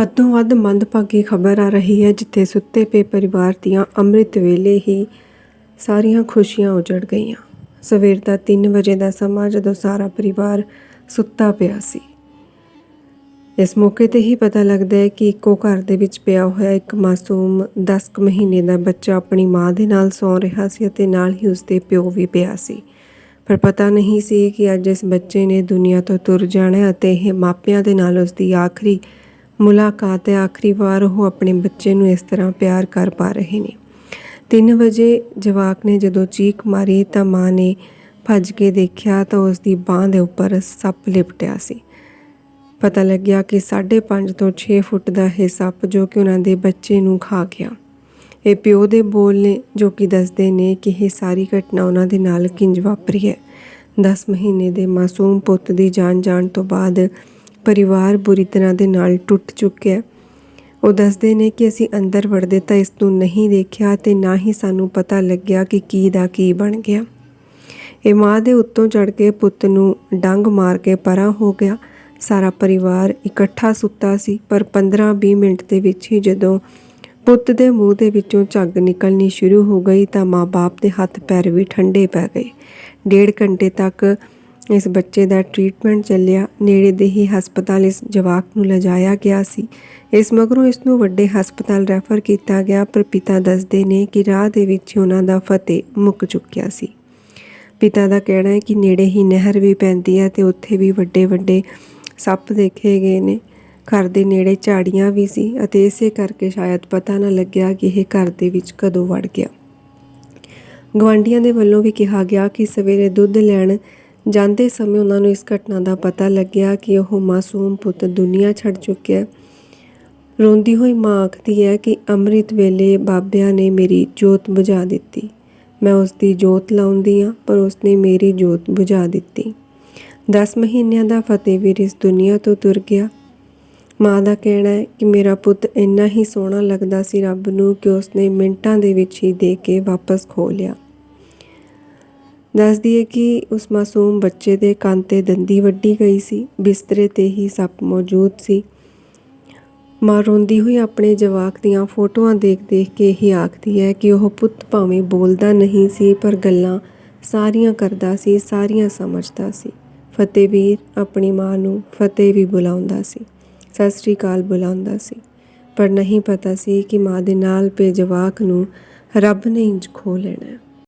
ਹੱਦੋਂ ਵੱਧ ਮੰਦਭਾਗੀ ਖਬਰ ਆ ਰਹੀ ਹੈ, ਜਿੱਥੇ ਸੁੱਤੇ ਪਏ ਪਰਿਵਾਰ ਦੀਆਂ ਅੰਮ੍ਰਿਤ ਵੇਲੇ ਹੀ ਸਾਰੀਆਂ ਖੁਸ਼ੀਆਂ ਉਜੜ ਗਈਆਂ। ਸਵੇਰ ਦਾ 3 ਵਜੇ ਦਾ ਸਮਾਂ ਜਦੋਂ ਸਾਰਾ ਪਰਿਵਾਰ ਸੁੱਤਾ ਪਿਆ ਸੀ। ਇਸ ਮੌਕੇ ਤੇ ਹੀ ਪਤਾ ਲੱਗਦਾ ਹੈ ਕਿ ਇੱਕੋ ਘਰ ਦੇ ਵਿੱਚ ਪਿਆ ਹੋਇਆ ਇੱਕ ਮਾਸੂਮ 10 ਕੁ ਮਹੀਨੇ ਦਾ ਬੱਚਾ ਆਪਣੀ ਮਾਂ ਦੇ ਨਾਲ ਸੌਂ ਰਿਹਾ ਸੀ ਅਤੇ ਨਾਲ ਹੀ ਉਸਦੇ ਪਿਓ ਵੀ ਪਿਆ ਸੀ। ਪਰ ਪਤਾ ਨਹੀਂ ਸੀ ਕਿ ਅੱਜ ਇਸ ਬੱਚੇ ਨੇ ਦੁਨੀਆ ਤੋਂ ਤੁਰ ਜਾਣਾ ਅਤੇ ਇਹ ਮਾਪਿਆਂ ਦੇ ਨਾਲ ਉਸਦੀ ਆਖਰੀ ਮੁਲਾਕਾਤ ਹੈ ਆਖਰੀ ਵਾਰ ਉਹ ਆਪਣੇ ਬੱਚੇ ਨੂੰ ਇਸ ਤਰ੍ਹਾਂ ਪਿਆਰ ਕਰ ਪਾ ਰਹੇ ਨੇ। 3 ਵਜੇ ਜਵਾਕ ਨੇ ਜਦੋਂ ਚੀਕ ਮਾਰੀ ਤਾਂ ਮਾਂ ਨੇ ਭੱਜ ਕੇ ਦੇਖਿਆ ਤਾਂ ਉਸ ਦੀ ਬਾਹ ਦੇ ਉੱਪਰ ਸੱਪ ਲਿਪਟਿਆ ਸੀ। ਪਤਾ ਲੱਗਿਆ ਕਿ 5.5 ਤੋਂ 6 ਫੁੱਟ ਦਾ ਇਹ ਸੱਪ ਜੋ ਕਿ ਉਹਨਾਂ ਦੇ ਬੱਚੇ ਨੂੰ ਖਾ ਗਿਆ। ਇਹ ਪਿਓ ਦੇ ਬੋਲ ਨੇ, ਜੋ ਕਿ ਦੱਸਦੇ ਨੇ ਕਿ ਇਹ ਸਾਰੀ ਘਟਨਾ ਉਹਨਾਂ ਦੇ ਨਾਲ ਕਿੰਜ ਵਾਪਰੀ ਹੈ। 10 ਮਹੀਨੇ ਦੇ ਮਾਸੂਮ ਪੁੱਤ ਦੀ ਜਾਨ ਜਾਣ ਤੋਂ ਬਾਅਦ ਪਰਿਵਾਰ ਬੁਰੀ ਤਰ੍ਹਾਂ ਦੇ ਨਾਲ ਟੁੱਟ ਚੁੱਕਿਆ ਉਹ ਦੱਸਦੇ ਨੇ ਕਿ ਅਸੀਂ ਅੰਦਰ ਵੜਦੇ ਤਾਂ ਇਸ ਨੂੰ ਨਹੀਂ ਦੇਖਿਆ ਤੇ ਨਾ ਹੀ ਸਾਨੂੰ ਪਤਾ ਲੱਗਿਆ ਕਿ ਕੀ ਦਾ ਕੀ ਬਣ ਗਿਆ। ਇਹ ਮਾਂ ਦੇ ਉੱਤੋਂ ਚੜ ਕੇ ਪੁੱਤ ਨੂੰ ਡੰਗ ਮਾਰ ਕੇ ਪਰਾਂ ਹੋ ਗਿਆ। ਸਾਰਾ ਪਰਿਵਾਰ ਇਕੱਠਾ ਸੁੱਤਾ ਸੀ, ਪਰ 15-20 ਮਿੰਟ ਦੇ ਵਿੱਚ ਹੀ ਜਦੋਂ ਪੁੱਤ ਦੇ ਮੂੰਹ ਦੇ ਵਿੱਚੋਂ ਝੱਗ ਨਿਕਲਣੀ ਸ਼ੁਰੂ ਹੋ ਗਈ ਤਾਂ ਮਾਂ-ਬਾਪ ਦੇ ਹੱਥ ਪੈਰ ਵੀ ਠੰਡੇ ਪੈ ਗਏ। ਡੇਢ ਘੰਟੇ ਤੱਕ ਇਸ ਬੱਚੇ ਦਾ ਟ੍ਰੀਟਮੈਂਟ ਚੱਲਿਆ। ਨੇੜੇ ਦੇ ਹੀ ਹਸਪਤਾਲ ਇਸ ਜਵਾਕ ਨੂੰ ਲਿਜਾਇਆ ਗਿਆ ਸੀ। ਇਸ ਮਗਰੋਂ ਇਸ ਨੂੰ ਵੱਡੇ ਹਸਪਤਾਲ ਰੈਫਰ ਕੀਤਾ ਗਿਆ। ਪਰ ਪਿਤਾ ਦੱਸਦੇ ਨੇ ਕਿ ਰਾਹ ਦੇ ਵਿੱਚ ਉਹਨਾਂ ਦਾ ਫਤਿਹ ਮੁੱਕ ਚੁੱਕਿਆ ਸੀ। ਪਿਤਾ ਦਾ ਕਹਿਣਾ ਹੈ ਕਿ ਨੇੜੇ ਹੀ ਨਹਿਰ ਵੀ ਪੈਂਦੀ ਹੈ ਤੇ ਉੱਥੇ ਵੀ ਵੱਡੇ ਵੱਡੇ ਸੱਪ ਦੇਖੇ ਗਏ ਨੇ। ਘਰ ਦੇ ਨੇੜੇ ਝਾੜੀਆਂ ਵੀ ਸੀ ਅਤੇ ਇਸੇ ਕਰਕੇ ਸ਼ਾਇਦ ਪਤਾ ਨਾ ਲੱਗਿਆ ਕਿ ਇਹ ਘਰ ਦੇ ਵਿੱਚ ਕਦੋਂ ਵੜ ਗਿਆ। ਗਵਾਂਡੀਆਂ ਦੇ ਵੱਲੋਂ ਵੀ ਕਿਹਾ ਗਿਆ ਕਿ ਸਵੇਰੇ ਦੁੱਧ ਲੈਣ ਜਾਂਦੇ ਸਮੇਂ ਉਹਨਾਂ ਨੂੰ ਇਸ ਘਟਨਾ ਦਾ ਪਤਾ ਲੱਗਿਆ ਕਿ ਉਹ ਮਾਸੂਮ ਪੁੱਤ ਦੁਨੀਆ ਛੱਡ ਚੁੱਕਿਆ ਰੋਂਦੀ ਹੋਈ ਮਾਂ ਆਖਦੀ ਹੈ ਕਿ ਅੰਮ੍ਰਿਤ ਵੇਲੇ ਬਾਬਿਆਂ ਨੇ ਮੇਰੀ ਜੋਤ ਬੁਝਾ ਦਿੱਤੀ। ਮੈਂ ਉਸ ਦੀ ਜੋਤ ਲਾਉਂਦੀ ਆ ਪਰ ਉਸਨੇ ਮੇਰੀ ਜੋਤ ਬੁਝਾ ਦਿੱਤੀ। 10 ਮਹੀਨਿਆਂ ਦਾ ਫਤਿਹਵੀਰ ਇਸ ਦੁਨੀਆ ਤੋਂ ਤੁਰ ਗਿਆ। ਮਾਂ ਦਾ ਕਹਿਣਾ ਹੈ ਕਿ ਮੇਰਾ ਪੁੱਤ ਇੰਨਾ ਹੀ ਸੋਹਣਾ ਲੱਗਦਾ ਸੀ ਰੱਬ ਨੂੰ ਕਿ ਉਸਨੇ ਮਿੰਟਾਂ ਦੇ ਵਿੱਚ ਹੀ ਦੇ ਕੇ ਵਾਪਸ ਖੋ ਲਿਆ। ਦੱਸਦੀ ਹੈ ਕਿ ਉਸ ਮਾਸੂਮ ਬੱਚੇ ਦੇ ਕੰਨ ਤੇ ਦੰਦੀ ਵੱਢੀ ਗਈ ਸੀ, ਬਿਸਤਰੇ ਤੇ ਹੀ ਸੱਪ ਮੌਜੂਦ ਸੀ। ਮਾਂ ਰੋਂਦੀ ਹੋਈ ਆਪਣੇ ਜਵਾਕ ਦੀਆਂ ਫੋਟੋਆਂ ਦੇਖ-ਦੇਖ ਕੇ ਹੀ ਆਖਦੀ ਹੈ ਕਿ ਉਹ ਪੁੱਤ ਭਾਵੇਂ ਬੋਲਦਾ ਨਹੀਂ ਸੀ, ਪਰ ਗੱਲਾਂ ਸਾਰੀਆਂ ਕਰਦਾ ਸੀ, ਸਾਰੀਆਂ ਸਮਝਦਾ ਸੀ। ਫਤਿਹਵੀਰ ਆਪਣੀ ਮਾਂ ਨੂੰ ਫਤਿਹ ਵੀ ਬੁਲਾਉਂਦਾ ਸੀ, ਸਤਿ ਸ੍ਰੀ ਅਕਾਲ ਬੁਲਾਉਂਦਾ ਸੀ। ਪਰ ਨਹੀਂ ਪਤਾ ਸੀ ਕਿ ਮਾਂ ਦੇ ਨਾਲ ਪੇ ਜਵਾਕ ਨੂੰ ਰੱਬ ਨੇ ਇੰਜ ਖੋ ਲੈਣਾ